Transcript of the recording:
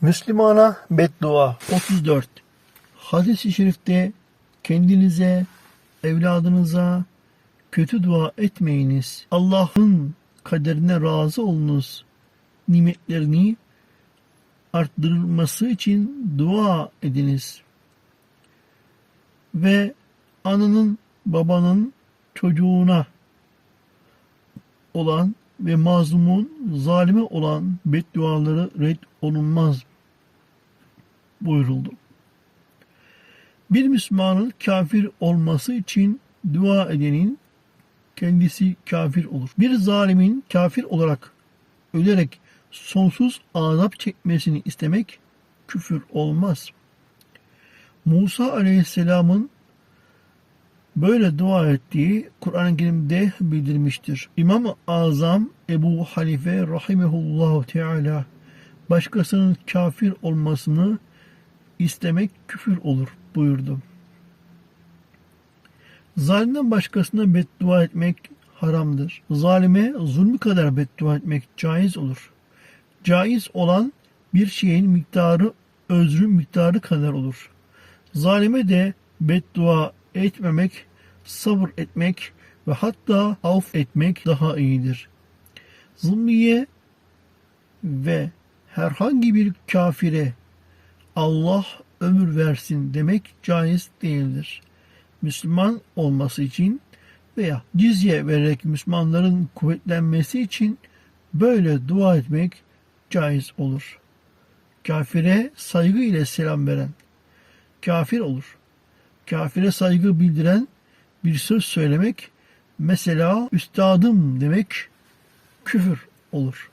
Müslümana beddua. 34. Hadis-i şerifte kendinize, evladınıza kötü dua etmeyiniz. Allah'ın kaderine razı olunuz. Nimetlerini arttırılması için dua ediniz. Ve ananın, babanın çocuğuna olan ve mazlumun zalime olan bedduaları red olunmaz buyuruldu. Bir Müslümanın kafir olması için dua edenin kendisi kafir olur. Bir zalimin kafir olarak ölerek sonsuz azap çekmesini istemek küfür olmaz. Musa aleyhisselamın böyle dua ettiği Kur'an-ı Kerim'de bildirmiştir. İmam-ı Azam Ebu Hanife rahimehullahu teala başkasının kafir olmasını istemek küfür olur buyurdu. Zalimden başkasına beddua etmek haramdır. Zalime zulmü kadar beddua etmek caiz olur. Caiz olan bir şeyin miktarı özrün miktarı kadar olur. Zalime de beddua etmemek, sabır etmek ve hatta af etmek daha iyidir. Zımmiye ve herhangi bir kafire Allah ömür versin demek caiz değildir. Müslüman olması için veya cizye vererek Müslümanların kuvvetlenmesi için böyle dua etmek caiz olur. Kafire saygı ile selam veren kafir olur. Kafire saygı bildiren bir söz söylemek mesela üstadım demek küfür olur.